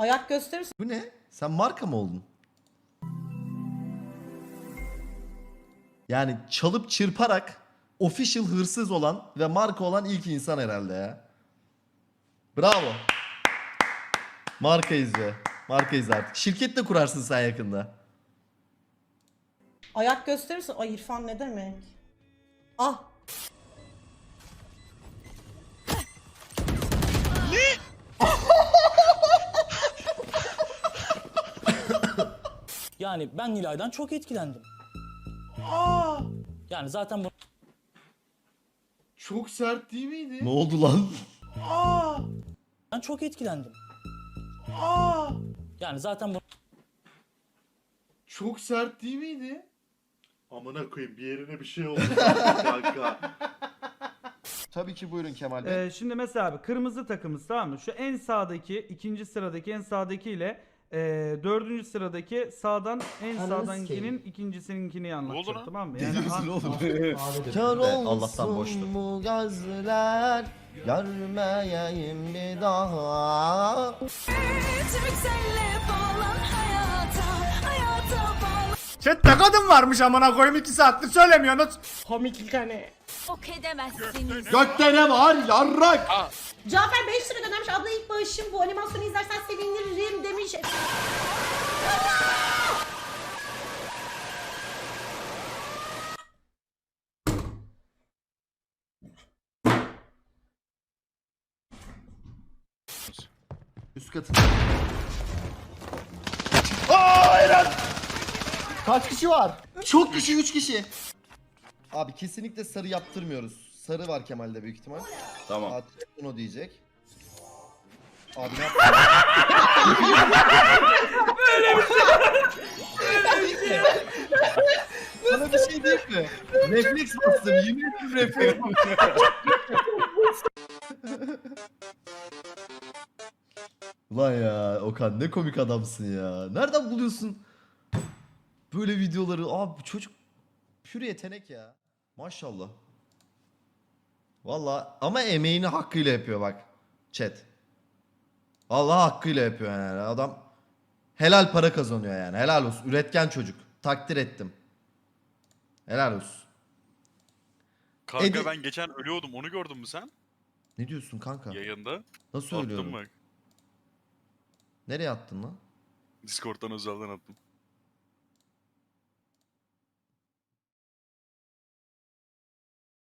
Ayak gösterirsen Bu ne? Sen marka mı oldun? Yani çalıp çırparak official hırsız olan ve marka olan ilk insan herhalde ya. Bravo. Markayız be. Markayız artık. Şirket de kurarsın sen yakında. ayak gösterirsen ay İrfan ne demek? Ah Yani ben Nilay'dan çok etkilendim. Yani zaten bu Çok sert değil miydi? Ne oldu lan? ben çok etkilendim. Yani zaten bu Çok sert değil miydi? Amına koyayım bir yerine bir şey oldu kanka. Tabii ki buyurun Kemal Bey. Ee, şimdi mesela abi kırmızı takımız tamam mı? Şu en sağdaki ikinci sıradaki en sağdaki ile e, dördüncü sıradaki sağdan en Ananı sağdankinin sikeyim. ikincisininkini anlatacak lan? tamam mı? Yani an- Kör de. Allah'tan boştu. bu gözler görmeyeyim bir daha. Chatte kadın varmış amına koyayım 2 saattir söylemiyorsunuz. komiklik hani. Yok edemezsiniz. Gökte ne var yarrak? Cafer 5 lira göndermiş. Abla ilk bağışım bu animasyonu izlersen sevinirim demiş. Üst katı. Kaç kişi var? Çok kişi 3 kişi. Abi kesinlikle sarı yaptırmıyoruz. Sarı var Kemal'de büyük ihtimal. Tamam. Fatih bunu diyecek. Abi ne yaptın? Sana bir şey diyeyim mi? Refleks bastım. Yemin ederim refleks Ulan ya Okan ne komik adamsın ya. Nereden buluyorsun böyle videoları? Abi bu çocuk pür yetenek ya. Maşallah. Valla ama emeğini hakkıyla yapıyor bak. Chat. Allah hakkıyla yapıyor yani adam. Helal para kazanıyor yani. Helal olsun. Üretken çocuk. Takdir ettim. Helal olsun. Kanka Edi- ben geçen ölüyordum onu gördün mü sen? Ne diyorsun kanka? Yayında. Nasıl Attım ölüyorum? bak. Nereye attın lan? Discord'dan özelden attım.